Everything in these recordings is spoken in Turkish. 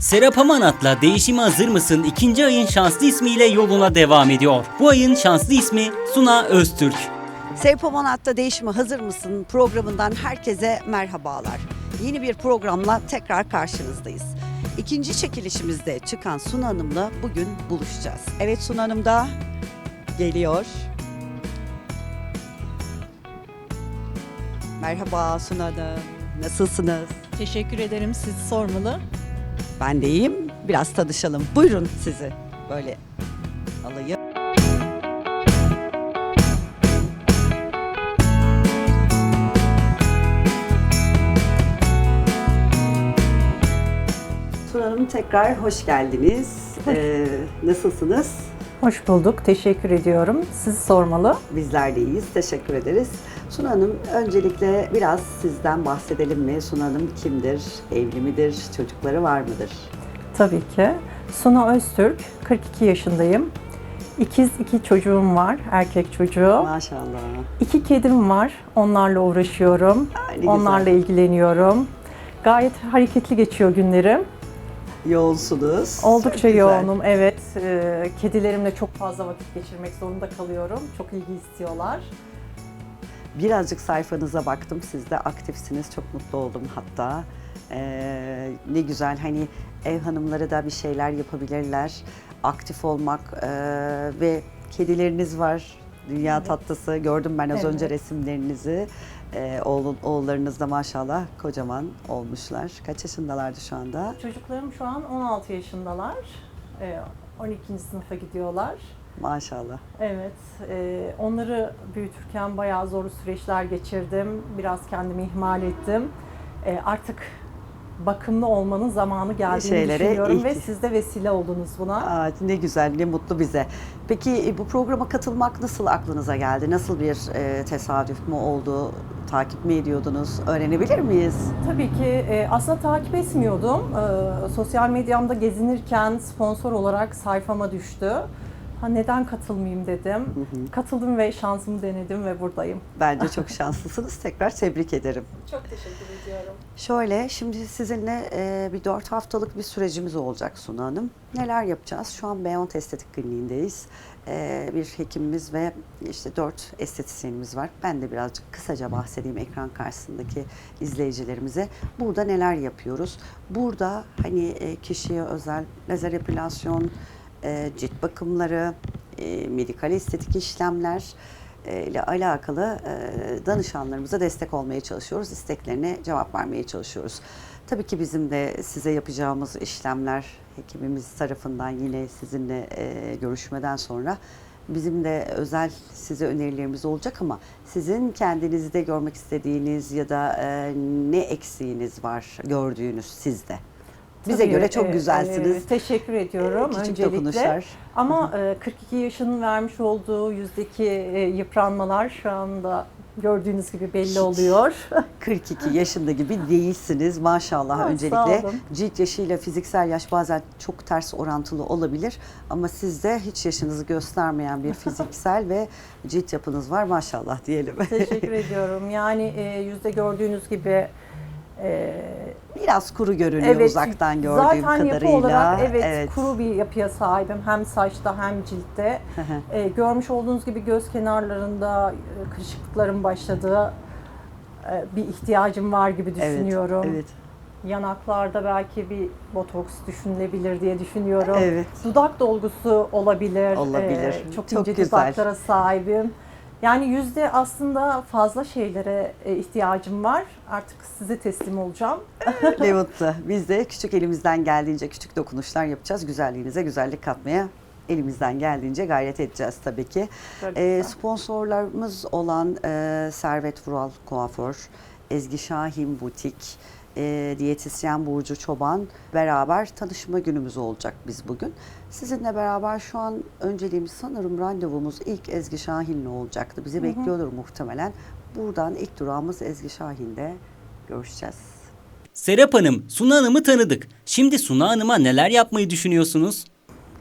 Serap Amanat'la Değişime Hazır mısın? ikinci ayın şanslı ismiyle yoluna devam ediyor. Bu ayın şanslı ismi Suna Öztürk. Seypomanat'ta Değişime Hazır mısın programından herkese merhabalar. Yeni bir programla tekrar karşınızdayız. İkinci çekilişimizde çıkan Suna Hanım'la bugün buluşacağız. Evet Suna Hanım da geliyor. Merhaba Suna Hanım. Nasılsınız? Teşekkür ederim. Siz sormalı. Ben de iyiyim. Biraz tanışalım. Buyurun sizi böyle alayım. Suna Hanım tekrar hoş geldiniz. Ee, nasılsınız? Hoş bulduk. Teşekkür ediyorum. Siz sormalı. Bizler de iyiyiz. Teşekkür ederiz. Suna Hanım öncelikle biraz sizden bahsedelim mi? Suna Hanım kimdir? Evli midir? Çocukları var mıdır? Tabii ki. Suna Öztürk. 42 yaşındayım. İkiz iki çocuğum var. Erkek çocuğu. Maşallah. İki kedim var. Onlarla uğraşıyorum. Ay, ne güzel. Onlarla ilgileniyorum. Gayet hareketli geçiyor günlerim. Yoğunsunuz. Oldukça Çok güzel. yoğunum. Evet. Ee, Kedilerimle çok fazla vakit geçirmek zorunda kalıyorum. Çok ilgi istiyorlar. Birazcık sayfanıza baktım. Siz de aktifsiniz. Çok mutlu oldum hatta. Ee, ne güzel hani ev hanımları da bir şeyler yapabilirler. Aktif olmak ee, ve kedileriniz var. Dünya tatlısı. Gördüm ben az Evet. önce resimlerinizi. Ee, oğlun, oğullarınız da maşallah kocaman olmuşlar. Kaç yaşındalardı şu anda? Çocuklarım şu an 16 yaşındalar. Ee, 12. sınıfa gidiyorlar. Maşallah. Evet, e, onları büyütürken bayağı zorlu süreçler geçirdim. Biraz kendimi ihmal ettim. E, artık bakımlı olmanın zamanı geldiğini Şeylere düşünüyorum ve ihti- siz de vesile oldunuz buna. Aa, ne güzel, ne mutlu bize. Peki e, bu programa katılmak nasıl aklınıza geldi? Nasıl bir e, tesadüf mü oldu? Takip mi ediyordunuz? Öğrenebilir miyiz? Tabii ki e, aslında takip etmiyordum. E, sosyal medyamda gezinirken sponsor olarak sayfama düştü. Ha neden katılmayayım dedim. Katıldım ve şansımı denedim ve buradayım. Bence çok şanslısınız. Tekrar tebrik ederim. Çok teşekkür ediyorum. Şöyle, şimdi sizinle e, bir dört haftalık bir sürecimiz olacak Suna Hanım. Neler yapacağız? Şu an Beyond Estetik Kliniği'ndeyiz. E, bir hekimimiz ve işte dört estetisyenimiz var. Ben de birazcık kısaca bahsedeyim ekran karşısındaki izleyicilerimize. Burada neler yapıyoruz? Burada hani e, kişiye özel lazer epilasyon, e, cilt bakımları, e, medikal estetik işlemler, e, ile alakalı e, danışanlarımıza destek olmaya çalışıyoruz. İsteklerine cevap vermeye çalışıyoruz. Tabii ki bizim de size yapacağımız işlemler hekimimiz tarafından yine sizinle görüşmeden sonra bizim de özel size önerilerimiz olacak ama sizin kendinizde görmek istediğiniz ya da ne eksiğiniz var gördüğünüz sizde. Bize Tabii, göre çok e, güzelsiniz. e, teşekkür ediyorum Küçük öncelikle. dokunuşlar. Ama e, 42 yaşının vermiş olduğu yüzdeki e, yıpranmalar şu anda gördüğünüz gibi belli oluyor. 42 yaşında gibi değilsiniz maşallah sağ öncelikle. Cilt yaşıyla fiziksel yaş bazen çok ters orantılı olabilir ama sizde hiç yaşınızı göstermeyen bir fiziksel ve cilt yapınız var maşallah diyelim. Teşekkür ediyorum. Yani e, yüzde gördüğünüz gibi e, Biraz kuru görünüyor uzaktan gördüğüm zaten kadarıyla. yapı olarak evet, kuru bir yapıya sahibim. Hem saçta hem ciltte. E, görmüş olduğunuz gibi göz kenarlarında e, kırışıklıkların başladığı e, bir ihtiyacım var gibi Evet, düşünüyorum. Evet. Yanaklarda belki bir botoks düşünülebilir diye düşünüyorum. Evet. Dudak dolgusu olabilir. Olabilir. Ee, çok, Çok ince güzel. dudaklara sahibim. Yani yüzde aslında fazla şeylere e, ihtiyacım var. Artık size teslim olacağım. ne mutlu. Biz de küçük elimizden geldiğince küçük dokunuşlar yapacağız. Güzelliğinize güzellik katmaya elimizden geldiğince gayret edeceğiz tabii ki. Ee, güzel. sponsorlarımız olan e, Servet Vural Kuaför, Ezgi Şahin Butik, e, diyetisyen Burcu Çoban beraber tanışma günümüz olacak biz bugün. Sizinle beraber şu an önceliğimiz sanırım randevumuz ilk Ezgi Şahin'le olacaktı. Bizi bekliyordur muhtemelen. Buradan ilk durağımız Ezgi Şahin'de görüşeceğiz. Serap Hanım, Suna Hanım'ı tanıdık. Şimdi Suna Hanım'a neler yapmayı düşünüyorsunuz?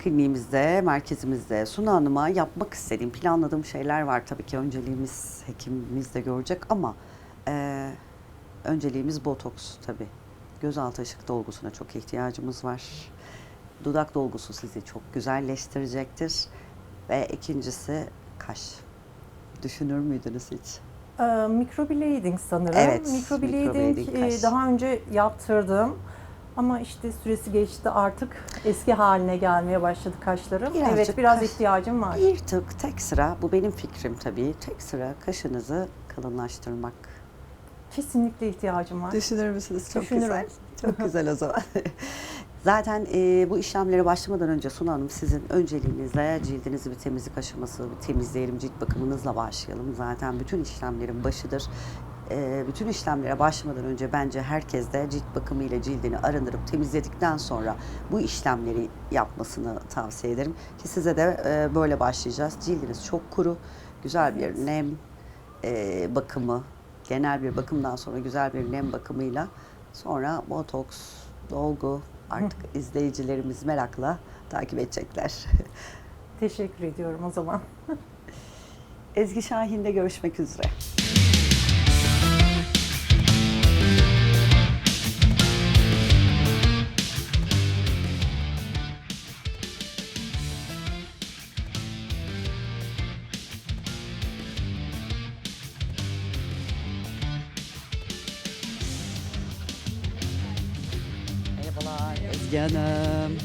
kliniğimizde, merkezimizde Suna Hanım'a yapmak istediğim, planladığım şeyler var. Tabii ki önceliğimiz hekimimiz de görecek ama e, önceliğimiz botoks tabii. gözaltı ışık dolgusuna çok ihtiyacımız var. Dudak dolgusu sizi çok güzelleştirecektir. Ve ikincisi kaş. Düşünür müydünüz hiç? Ee, microblading sanırım. Evet, Microblading microblading e, daha önce yaptırdım. Ama işte süresi geçti artık eski haline gelmeye başladı kaşlarım. Birazcık evet biraz kaş- ihtiyacım var. Bir tık tek sıra, bu benim fikrim tabii, tek sıra kaşınızı kalınlaştırmak. Kesinlikle ihtiyacım var. Düşünür müsünüz? Çok Düşünürüm. güzel. Çok güzel o zaman. Zaten e, bu işlemlere başlamadan önce Suna Hanım sizin önceliğinizle cildinizi bir temizlik aşaması, bir temizleyelim, cilt bakımınızla başlayalım. Zaten bütün işlemlerin başıdır. E, bütün işlemlere başlamadan önce bence herkes de cilt bakımı ile cildini arındırıp temizledikten sonra bu işlemleri yapmasını tavsiye ederim. Ki size de e, böyle başlayacağız. Cildiniz çok kuru, güzel bir nem e, bakımı, genel bir bakımdan sonra güzel bir nem bakımıyla sonra botoks, dolgu artık izleyicilerimiz merakla takip edecekler. Teşekkür ediyorum o zaman. Ezgi Şahin'de görüşmek üzere. Hanım.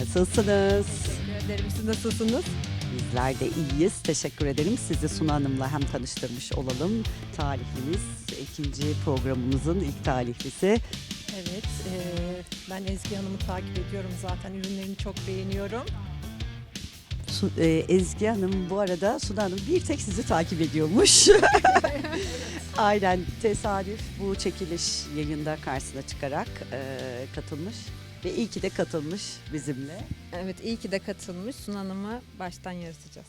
Nasılsınız? Teşekkür ederim. Siz nasılsınız? Bizler de iyiyiz. Teşekkür ederim. Sizi Suna Hanım'la hem tanıştırmış olalım. Talihlimiz, ikinci programımızın ilk talihlisi. Evet, eee, ben Ezgi Hanım'ı takip ediyorum zaten. Ürünlerini çok beğeniyorum. Su- e, Ezgi Hanım bu arada Suna Hanım bir tek sizi takip ediyormuş. Aynen tesadüf bu çekiliş yayında karşısına çıkarak e, katılmış. Ve iyi ki de katılmış bizimle. Evet iyi ki de katılmış. Sun Hanım'ı baştan yaratacağız.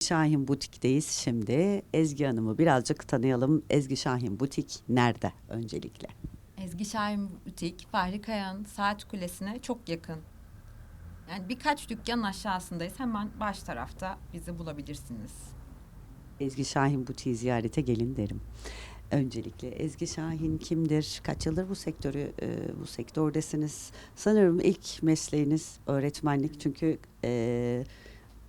Şahin Butik'teyiz şimdi. Ezgi Hanım'ı birazcık tanıyalım. Ezgi Şahin Butik nerede öncelikle? Ezgi Şahin Butik, Fahri Kayan Saat Kulesi'ne çok yakın. Yani birkaç dükkan aşağısındayız. Hemen baş tarafta bizi bulabilirsiniz. Ezgi Şahin Butik'i ziyarete gelin derim. Öncelikle Ezgi Şahin kimdir? Kaç yıldır bu sektörü e, bu sektördesiniz? Sanırım ilk mesleğiniz öğretmenlik çünkü e,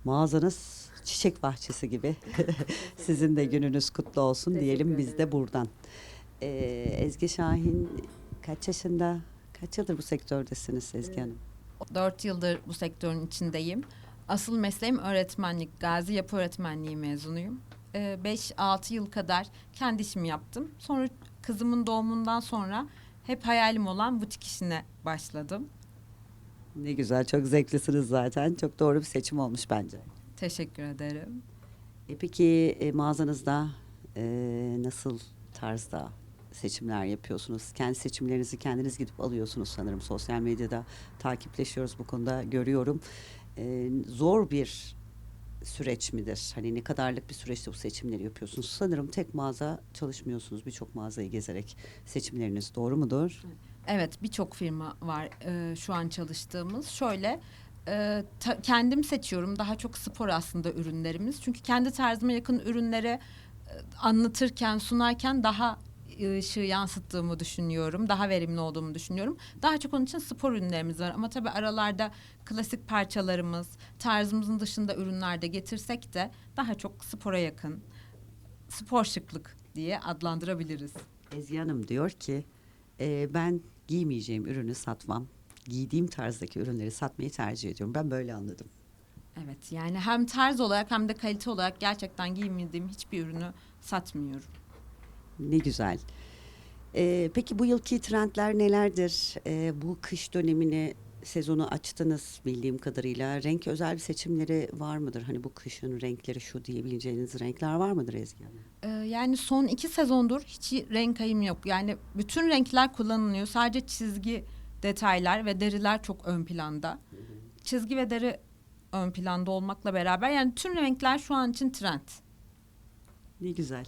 mağazanız çiçek bahçesi gibi. Sizin de gününüz kutlu olsun diyelim biz de buradan. E, Ezgi Şahin kaç yaşında? Kaç yıldır bu sektördesiniz Ezgi Hanım? Dört yıldır bu sektörün içindeyim. Asıl mesleğim öğretmenlik. Gazi Yapı Öğretmenliği mezunuyum. 5-6 yıl kadar kendi işimi yaptım. Sonra kızımın doğumundan sonra hep hayalim olan butik işine başladım. Ne güzel, çok zevklisiniz zaten. Çok doğru bir seçim olmuş bence. Teşekkür ederim. E peki e, mağazanızda e, nasıl tarzda seçimler yapıyorsunuz? Kendi seçimlerinizi kendiniz gidip alıyorsunuz sanırım. Sosyal medyada takipleşiyoruz bu konuda görüyorum. E, zor bir süreç midir? Hani ne kadarlık bir süreçte bu seçimleri yapıyorsunuz? Sanırım tek mağaza çalışmıyorsunuz. Birçok mağazayı gezerek seçimleriniz doğru mudur? Evet birçok firma var e, şu an çalıştığımız. Şöyle e, ta- kendim seçiyorum daha çok spor aslında ürünlerimiz. Çünkü kendi tarzıma yakın ürünleri e, anlatırken sunarken daha ışığı yansıttığımı düşünüyorum. Daha verimli olduğumu düşünüyorum. Daha çok onun için spor ürünlerimiz var. Ama tabii aralarda klasik parçalarımız, tarzımızın dışında ürünler de getirsek de daha çok spora yakın, spor şıklık diye adlandırabiliriz. Ezgi Hanım diyor ki e, ben giymeyeceğim ürünü satmam. Giydiğim tarzdaki ürünleri satmayı tercih ediyorum. Ben böyle anladım. Evet yani hem tarz olarak hem de kalite olarak gerçekten giymediğim hiçbir ürünü satmıyorum. Ne güzel. E, peki bu yılki trendler nelerdir? E, bu kış dönemini sezonu açtınız bildiğim kadarıyla. Renk özel bir seçimleri var mıdır? Hani bu kışın renkleri şu diyebileceğiniz renkler var mıdır Ezgi Hanım? Ee, yani son iki sezondur hiç renk ayım yok. Yani bütün renkler kullanılıyor. Sadece çizgi detaylar ve deriler çok ön planda. Çizgi ve deri ön planda olmakla beraber yani tüm renkler şu an için trend. Ne güzel.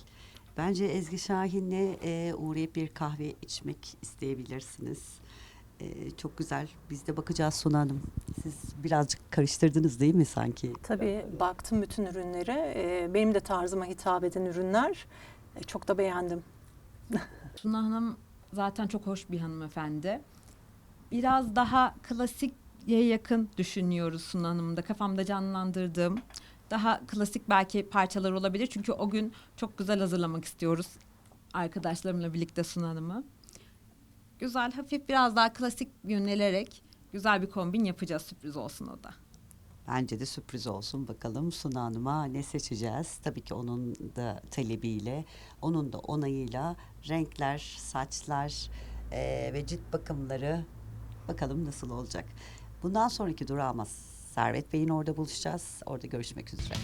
Bence Ezgi Şahin'le e, uğrayıp bir kahve içmek isteyebilirsiniz. E, çok güzel. Biz de bakacağız Suna Hanım. Siz birazcık karıştırdınız değil mi sanki? Tabii baktım bütün ürünlere. Ee, benim de tarzıma hitap eden ürünler. Ee, çok da beğendim. Suna Hanım zaten çok hoş bir hanımefendi. Biraz daha klasiğe yakın düşünüyoruz Suna Hanım'da. Kafamda canlandırdığım daha klasik belki parçalar olabilir. Çünkü o gün çok güzel hazırlamak istiyoruz arkadaşlarımla birlikte Suna Hanım'ı. Güzel, hafif biraz daha klasik yönelerek güzel bir kombin yapacağız. Sürpriz olsun o da. Bence de sürpriz olsun bakalım Suna Hanım'a ne seçeceğiz. Tabii ki onun da talebiyle, onun da onayıyla renkler, saçlar eee, ve cilt bakımları bakalım nasıl olacak. Bundan sonraki durağımız Servet Bey'in orada buluşacağız. Orada görüşmek üzere.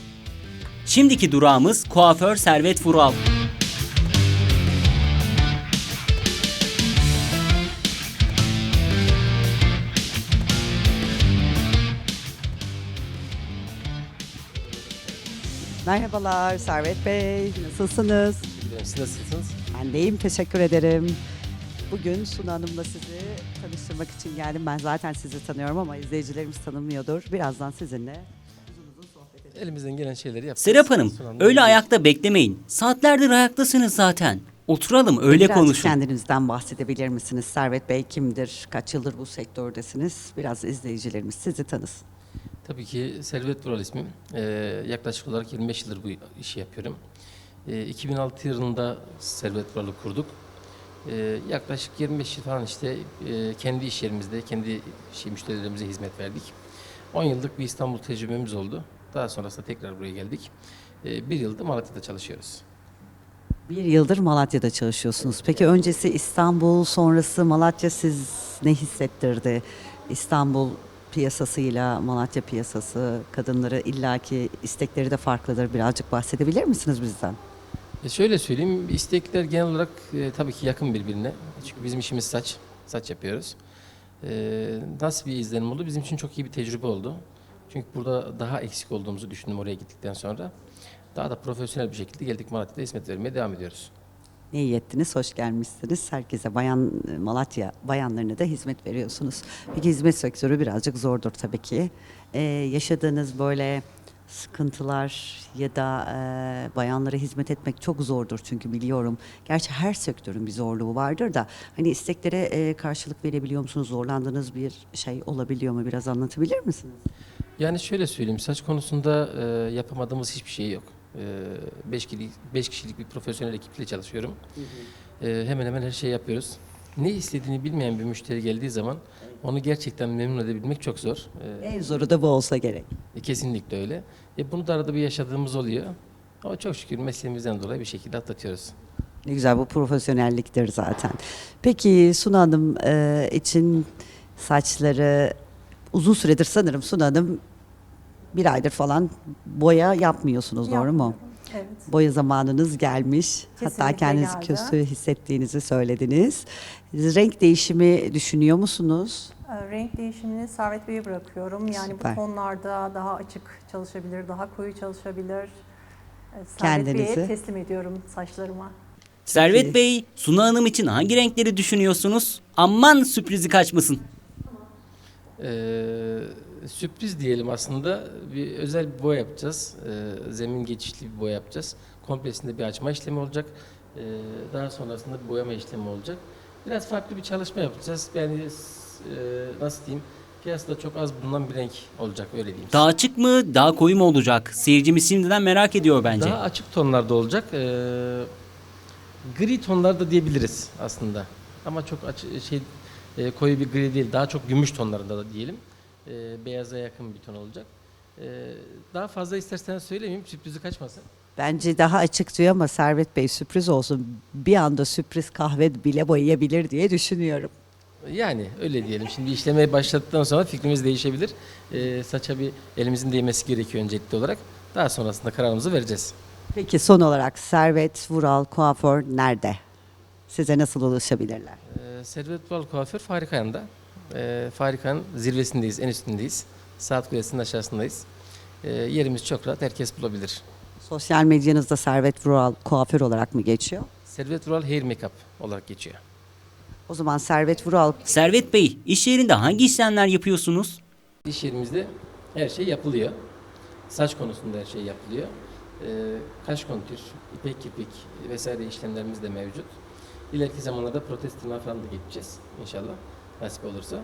Şimdiki durağımız kuaför Servet Vural. Merhabalar Servet Bey, nasılsınız? Siz nasılsınız? Ben de iyiyim, teşekkür ederim. Bugün Suna Hanım'la sizi tanıştırmak için geldim. Ben zaten sizi tanıyorum ama izleyicilerimiz tanımıyordur. Birazdan sizinle Elimizden gelen şeyleri yapacağız. Serap Hanım, öyle ayakta beklemeyin. Saatlerdir ayaktasınız zaten. Oturalım, öyle Birazcık konuşun. kendinizden bahsedebilir misiniz? Servet Bey kimdir? Kaç yıldır bu sektördesiniz? Biraz izleyicilerimiz sizi tanısın. Tabii ki Servet Vural ismim. Ee, yaklaşık olarak 25 yıldır bu işi yapıyorum. Ee, 2006 yılında Servet Vural'ı kurduk. Ee, yaklaşık 25 yıl falan işte e, kendi iş yerimizde, kendi şey, müşterilerimize hizmet verdik. 10 yıllık bir İstanbul tecrübemiz oldu. Daha sonrasında tekrar buraya geldik. Ee, bir yılda Malatya'da çalışıyoruz. Bir yıldır Malatya'da çalışıyorsunuz. Peki öncesi İstanbul, sonrası Malatya siz ne hissettirdi? İstanbul piyasasıyla Malatya piyasası, kadınları illaki istekleri de farklıdır. Birazcık bahsedebilir misiniz bizden? E şöyle söyleyeyim, istekler genel olarak e, tabii ki yakın birbirine. Çünkü bizim işimiz saç, saç yapıyoruz. E, nasıl bir izlenim oldu? Bizim için çok iyi bir tecrübe oldu. Çünkü burada daha eksik olduğumuzu düşündüm oraya gittikten sonra. Daha da profesyonel bir şekilde geldik Malatya'da hizmet vermeye devam ediyoruz. Ne iyi ettiniz, hoş gelmişsiniz. Herkese bayan Malatya bayanlarına da hizmet veriyorsunuz. Peki hizmet sektörü birazcık zordur tabii ki. Ee, yaşadığınız böyle sıkıntılar ya da e, bayanlara hizmet etmek çok zordur çünkü biliyorum. Gerçi her sektörün bir zorluğu vardır da hani isteklere e, karşılık verebiliyor musunuz? Zorlandığınız bir şey olabiliyor mu? Biraz anlatabilir misiniz? Yani şöyle söyleyeyim, saç konusunda e, yapamadığımız hiçbir şey yok. 5 kişilik, beş kişilik bir profesyonel ekiple çalışıyorum. E, hemen hemen her şeyi yapıyoruz. Ne istediğini bilmeyen bir müşteri geldiği zaman onu gerçekten memnun edebilmek çok zor. E, En zoru da bu olsa gerek. E, Kesinlikle öyle. E, bunu da arada bir yaşadığımız oluyor. Ama çok şükür mesleğimizden dolayı bir şekilde atlatıyoruz. Ne güzel bu profesyonelliktir zaten. Peki Suna Hanım e, için saçları uzun süredir sanırım Suna Hanım bir aydır falan boya yapmıyorsunuz doğru mu? Yapmıyorum. Evet. Boya zamanınız gelmiş. Hatta Kesinlikle kendinizi geldi. kötü hissettiğinizi söylediniz. Renk değişimi düşünüyor musunuz? Ee, Renk değişimini Servet Bey'e bırakıyorum. Yani Süper. bu tonlarda daha açık çalışabilir, daha koyu çalışabilir. Ee, Servet Kendinizi- Bey'e teslim ediyorum saçlarıma. Servet Bey, Suna Hanım için hangi renkleri düşünüyorsunuz? Aman sürprizi kaçmasın. Ee, sürpriz diyelim aslında. Bir özel bir boya yapacağız. Ee, zemin geçişli bir boya yapacağız. Komplesinde bir açma işlemi olacak. Ee, daha sonrasında bir boyama işlemi olacak. Biraz farklı bir çalışma yapacağız. Yani e, nasıl diyeyim? Piyasada çok az bulunan bir renk olacak öyle diyeyim. Daha açık mı, daha koyu mu olacak? Seyircimiz şimdiden merak ediyor bence. Daha açık tonlarda olacak. Ee, gri tonlarda diyebiliriz aslında. Ama çok açı, şey e, koyu bir gri değil. Daha çok gümüş tonlarında da diyelim. Ee, beyaza yakın bir ton olacak. Ee, daha fazla isterseniz söyleyeyim sürprizi kaçmasın. Bence daha açık diyor ama Servet Bey sürpriz olsun. Bir anda sürpriz kahve bile boyayabilir diye düşünüyorum. Yani öyle diyelim. Şimdi işlemeye başladıktan sonra fikrimiz değişebilir. Ee, saça bir elimizin değmesi gerekiyor öncelikli olarak. Daha sonrasında kararımızı vereceğiz. Peki son olarak Servet Vural Kuaför nerede? Size nasıl ulaşabilirler? Ee, Servet Bal Kuaför Farika'nda. Ee, Farika'nın zirvesindeyiz, en üstündeyiz. Saat Kulesi'nin aşağısındayız. Ee, yerimiz çok rahat, herkes bulabilir. Sosyal medyanızda Servet Vural Kuaför olarak mı geçiyor? Servet Rural Hair Makeup olarak geçiyor. O zaman Servet Vural Servet Bey, iş yerinde hangi işlemler yapıyorsunuz? İş yerimizde her şey yapılıyor. Saç konusunda her şey yapılıyor. Ee, kaş kontür, ipek kirpik vesaire işlemlerimiz de mevcut. ileriki zamanlarda protez tırnağı falan da geçeceğiz inşallah nasip olursa.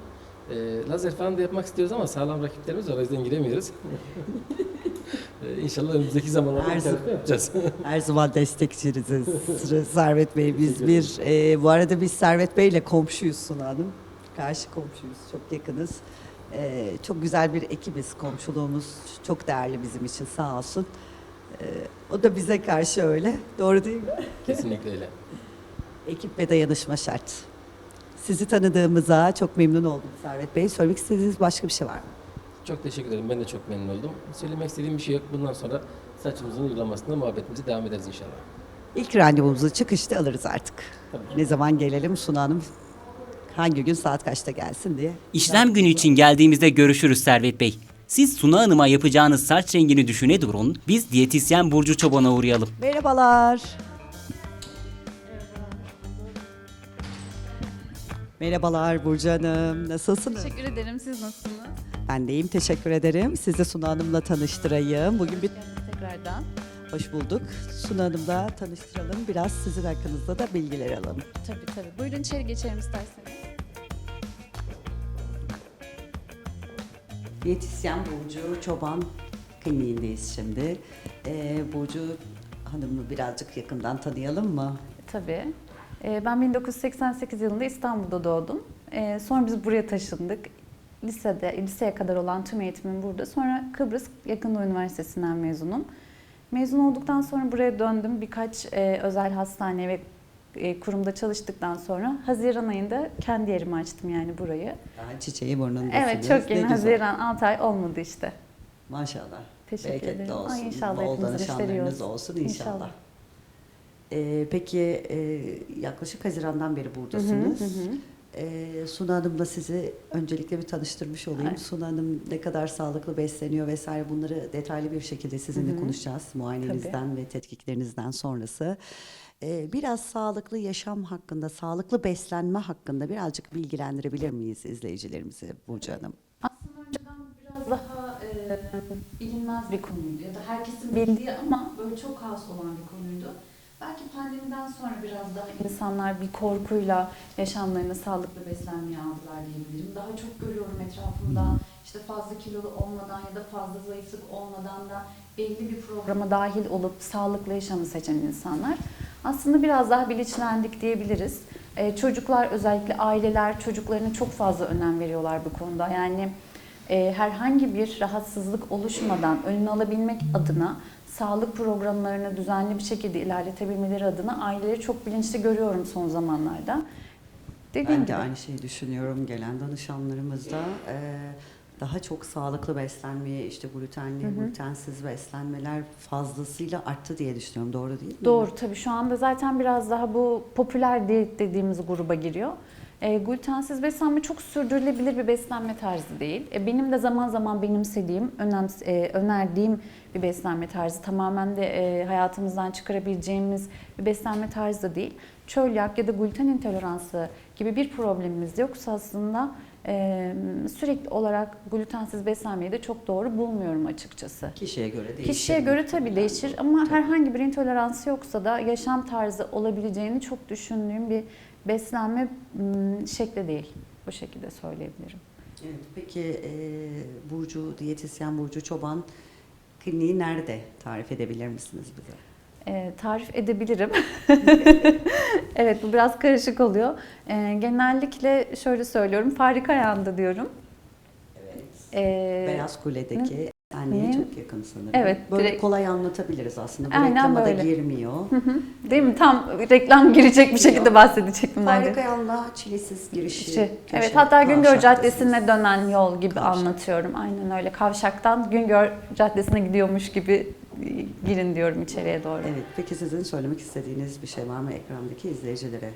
E, lazer falan da yapmak istiyoruz ama sağlam rakiplerimiz var o yüzden giremiyoruz. e, inşallah önümüzdeki zamanlarda Her tarafı yapacağız. Her zaman destekçiniziz Servet Bey. Biz bir, e, bu arada biz Servet Bey ile komşuyuz Suna Hanım. Karşı komşuyuz, çok yakınız. E, çok güzel bir ekibiz, komşuluğumuz çok değerli bizim için sağ olsun. E, o da bize karşı öyle, doğru değil mi? Kesinlikle öyle. Ekip ve dayanışma şart. Sizi tanıdığımıza çok memnun oldum Servet Bey. Söylemek istediğiniz başka bir şey var mı? Çok teşekkür ederim. Ben de çok memnun oldum. Söylemek istediğim bir şey yok. Bundan sonra saçımızın uygulamasında muhabbetimize devam ederiz inşallah. İlk randevumuzu çıkışta alırız artık. Tabii. Ne zaman gelelim Suna Hanım? Hangi gün saat kaçta gelsin diye. İşlem günü için geldiğimizde görüşürüz Servet Bey. Siz Suna Hanım'a yapacağınız saç rengini düşüne durun. Biz diyetisyen Burcu Çoban'a uğrayalım. Merhabalar. Merhabalar Burcu Hanım. Nasılsınız? Teşekkür ederim. Siz nasılsınız? Ben de iyiyim. Teşekkür ederim. Sizi Suna Hanım'la tanıştırayım. Bugün bir Tekrardan. hoş bulduk. Suna Hanım'la tanıştıralım. Biraz sizin hakkınızda da bilgiler alalım. Tabii tabii. Buyurun içeri geçelim isterseniz. Diyetisyen Burcu Çoban kliniğindeyiz şimdi. Ee, Burcu Hanım'ı birazcık yakından tanıyalım mı? Tabii. Ee, Ben 1988 yılında İstanbul'da doğdum. Ee, Sonra biz buraya taşındık. Lisede, liseye kadar olan tüm eğitimim burada. Sonra Kıbrıs Yakın Doğu Üniversitesi'nden mezunum. Mezun olduktan sonra buraya döndüm. Birkaç e, özel hastane ve e, kurumda çalıştıktan sonra Haziran ayında kendi yerimi açtım yani burayı. Daha çiçeği burnundasınız. Evet çok yeni. Haziran 6 ay olmadı işte. Maşallah. Teşekkür Bereketli ederim. olsun. Ay inşallah Bol danışanlarınız olsun inşallah. İnşallah. Ee, peki e, yaklaşık Haziran'dan beri buradasınız. Hı hı hı. Ee, Suna Hanım'la sizi öncelikle bir tanıştırmış olayım. Evet. Suna Hanım ne kadar sağlıklı besleniyor vesaire bunları detaylı bir şekilde sizinle Hı hı. konuşacağız. Muayenenizden ve tetkiklerinizden sonrası. Ee, biraz sağlıklı yaşam hakkında, sağlıklı beslenme hakkında birazcık bilgilendirebilir miyiz izleyicilerimizi Burcu Hanım? Aslında önceden biraz daha e, bilinmez bir konuydu ya da herkesin bildiği ama böyle çok kaos olan bir konuydu. Belki pandemiden sonra biraz daha insanlar bir korkuyla yaşamlarını sağlıklı beslenmeye aldılar diyebilirim. Daha çok görüyorum etrafımda işte fazla kilolu olmadan ya da fazla zayıflık olmadan da belli bir programa dahil olup sağlıklı yaşamı seçen insanlar. Aslında biraz daha bilinçlendik diyebiliriz. Ee, çocuklar özellikle aileler çocuklarına çok fazla önem veriyorlar bu konuda. Yani e, herhangi bir rahatsızlık oluşmadan önünü alabilmek adına sağlık programlarını düzenli bir şekilde ilerletebilmeleri adına aileleri çok bilinçli görüyorum son zamanlarda. Dediğim Ben de gibi. aynı şeyi düşünüyorum. Gelen danışanlarımızda e, daha çok sağlıklı beslenmeye, işte glutenli, glutensiz beslenmeler fazlasıyla arttı diye düşünüyorum. Doğru değil mi? Doğru tabii şu anda zaten biraz daha bu popüler diyet dediğimiz gruba giriyor. E, glutensiz beslenme çok sürdürülebilir bir beslenme tarzı değil. E, benim de zaman zaman benimsediğim, önem, e, önerdiğim bir beslenme tarzı. Tamamen de e, hayatımızdan çıkarabileceğimiz bir beslenme tarzı da değil. Çölyak ya da gluten intoleransı gibi bir problemimiz yoksa aslında e, sürekli olarak glutensiz beslenmeyi de çok doğru bulmuyorum açıkçası. Kişiye göre değişir. Kişiye göre tabii değişir ama herhangi bir intoleransı yoksa da yaşam tarzı olabileceğini çok düşündüğüm bir beslenme şekli değil. Bu şekilde söyleyebilirim. Evet, peki e, Burcu, diyetisyen Burcu Çoban kliniği nerede tarif edebilir misiniz bize? Ee, tarif edebilirim. evet bu biraz karışık oluyor. Ee, genellikle şöyle söylüyorum. Farik ayağında diyorum. Evet. Ee, Beyaz Kule'deki anneye ne? çok yakın sanırım. Evet, Böyle direkt- kolay anlatabiliriz aslında. Bu Aynen reklama da böyle. girmiyor. Değil mi? Tam reklam girecek bir şekilde bahsedecektim ben de. Farik Ayağı'nda çilesiz girişi. İşte, köşe, evet hatta Güngör. Caddesi'ne dönen yol gibi Kavşak. anlatıyorum. Aynen öyle. Kavşaktan Güngör Caddesi'ne gidiyormuş gibi e, girin diyorum içeriye doğru. Evet, peki sizin söylemek istediğiniz bir şey var mı ekrandaki izleyicilere?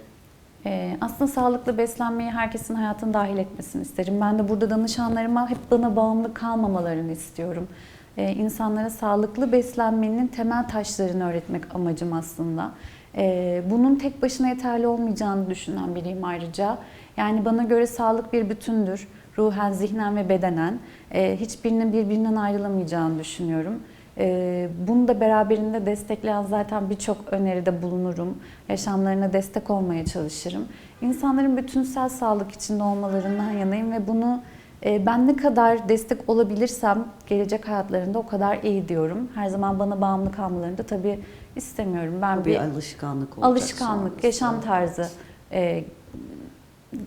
Ee, aslında sağlıklı beslenmeyi herkesin hayatına dahil etmesini isterim. Ben de burada danışanlarıma hep bana bağımlı kalmamalarını istiyorum. Ee, insanlara sağlıklı beslenmenin temel taşlarını öğretmek amacım aslında. Ee, bunun tek başına yeterli olmayacağını düşünen biriyim ayrıca. Yani bana göre sağlık bir bütündür. Ruhen, zihnen ve bedenen. Ee, hiçbirinin birbirinden ayrılamayacağını düşünüyorum. Ee, bunu da beraberinde destekleyen zaten birçok öneride bulunurum. Yaşamlarına destek olmaya çalışırım. İnsanların bütünsel sağlık içinde olmalarından yanayım ve bunu e, ben ne kadar destek olabilirsem gelecek hayatlarında o kadar iyi diyorum. Her zaman bana bağımlı kalmalarını da tabii istemiyorum. Ben Bu bir alışkanlık olacak alışkanlık, yaşam tarzı e,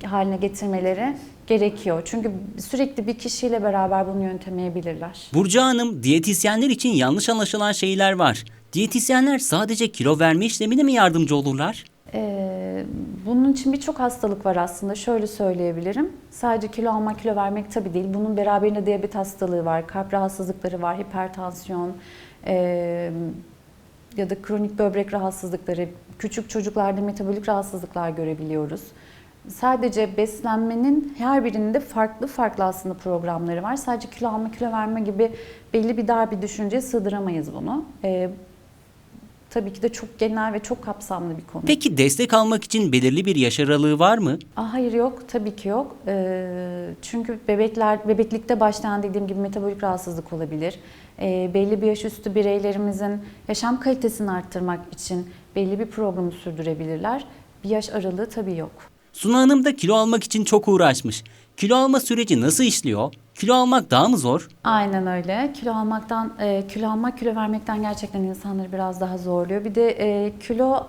haline getirmeleri gerekiyor. Çünkü sürekli bir kişiyle beraber bunu yöntemeyebilirler. Burcu Hanım, diyetisyenler için yanlış anlaşılan şeyler var. Diyetisyenler sadece kilo verme işlemine mi yardımcı olurlar? Ee, bunun için birçok hastalık var aslında. Şöyle söyleyebilirim. Sadece kilo almak, kilo vermek tabii değil. Bunun beraberinde diyabet hastalığı var, kalp rahatsızlıkları var, hipertansiyon ee, ya da kronik böbrek rahatsızlıkları, küçük çocuklarda metabolik rahatsızlıklar görebiliyoruz. Sadece beslenmenin her birinde farklı farklı aslında programları var. Sadece kilo alma, kilo verme gibi belli bir dar bir düşünceye sığdıramayız bunu. Ee, tabii ki de çok genel ve çok kapsamlı bir konu. Peki destek almak için belirli bir yaş aralığı var mı? Aa, hayır yok, tabii ki yok. Ee, çünkü bebekler, bebeklikte başlayan dediğim gibi metabolik rahatsızlık olabilir. Ee, belli bir yaş üstü bireylerimizin yaşam kalitesini arttırmak için belli bir programı sürdürebilirler. Bir yaş aralığı tabii yok. Suna Hanım da kilo almak için çok uğraşmış. Kilo alma süreci nasıl işliyor? Kilo almak daha mı zor? Aynen öyle. Kilo almaktan, e, kilo almak, kilo vermekten gerçekten insanları biraz daha zorluyor. Bir de e, kilo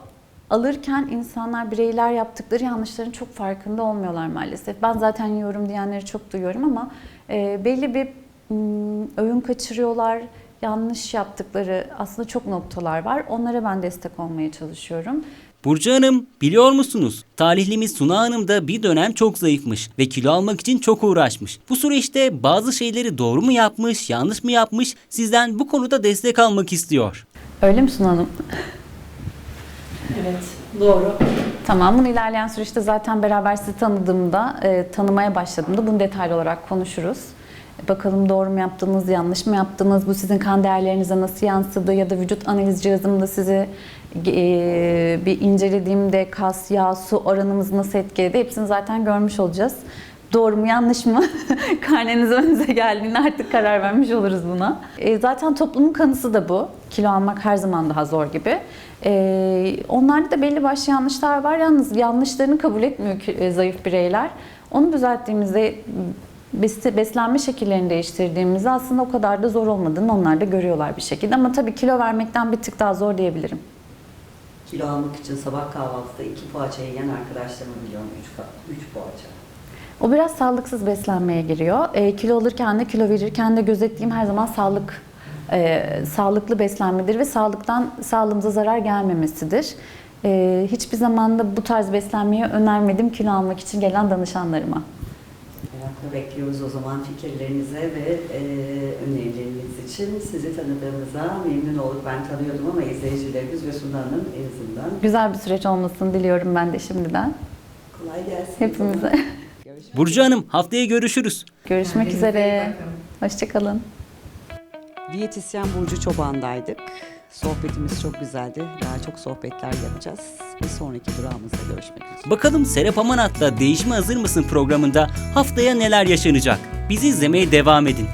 alırken insanlar, bireyler yaptıkları yanlışların çok farkında olmuyorlar maalesef. Ben zaten yiyorum diyenleri çok duyuyorum ama e, belli bir m, öğün kaçırıyorlar, yanlış yaptıkları aslında çok noktalar var. Onlara ben destek olmaya çalışıyorum. Burcu Hanım, biliyor musunuz? Talihlimiz Suna Hanım da bir dönem çok zayıfmış ve kilo almak için çok uğraşmış. Bu süreçte bazı şeyleri doğru mu yapmış, yanlış mı yapmış? Sizden bu konuda destek almak istiyor. Öyle mi Suna Hanım? Evet, doğru. Tamam, bunu ilerleyen süreçte zaten beraber sizi tanıdığımda, e, tanımaya başladığımda bunu detaylı olarak konuşuruz. Bakalım doğru mu yaptınız, yanlış mı yaptınız, bu sizin kan değerlerinize nasıl yansıdı ya da vücut analiz cihazımda sizi e, bir incelediğimde kas, yağ, su oranımız nasıl etkiledi hepsini zaten görmüş olacağız. Doğru mu yanlış mı? Karneniz önünüze geldiğinde artık karar vermiş oluruz buna. E, zaten toplumun kanısı da bu. Kilo almak her zaman daha zor gibi. E, onlarda da belli başlı yanlışlar var. Yalnız yanlışlarını kabul etmiyor ki, e, zayıf bireyler. Onu düzelttiğimizde bes- beslenme şekillerini değiştirdiğimizde aslında o kadar da zor olmadığını onlar da görüyorlar bir şekilde. Ama tabii kilo vermekten bir tık daha zor diyebilirim. Kilo almak için sabah kahvaltıda iki poğaça yiyen arkadaşlarımı biliyorum. Üç, üç poğaça. O biraz sağlıksız beslenmeye giriyor. E, kilo alırken de kilo verirken de gözettiğim her zaman sağlık e, sağlıklı beslenmedir ve sağlıktan sağlığımıza zarar gelmemesidir. E, hiçbir zaman da bu tarz beslenmeyi önermedim kilo almak için gelen danışanlarıma. Bekliyoruz o zaman fikirlerinize ve e, önerileriniz için. Sizi tanıdığımıza memnun olduk. Ben tanıyordum ama izleyicilerimiz ve Suna Hanım en azından. Güzel bir süreç olmasını diliyorum ben de şimdiden. Kolay gelsin. Hepimize. Burcu Hanım, haftaya görüşürüz. Görüşmek üzere. Hoşçakalın. Diyetisyen Burcu Çoban'daydık. Sohbetimiz çok güzeldi. Daha çok sohbetler yapacağız. Bir sonraki durağımızda görüşmek üzere. Bakalım Serap Amanat'la Değişime Hazır mısın programında haftaya neler yaşanacak? Bizi izlemeye devam edin.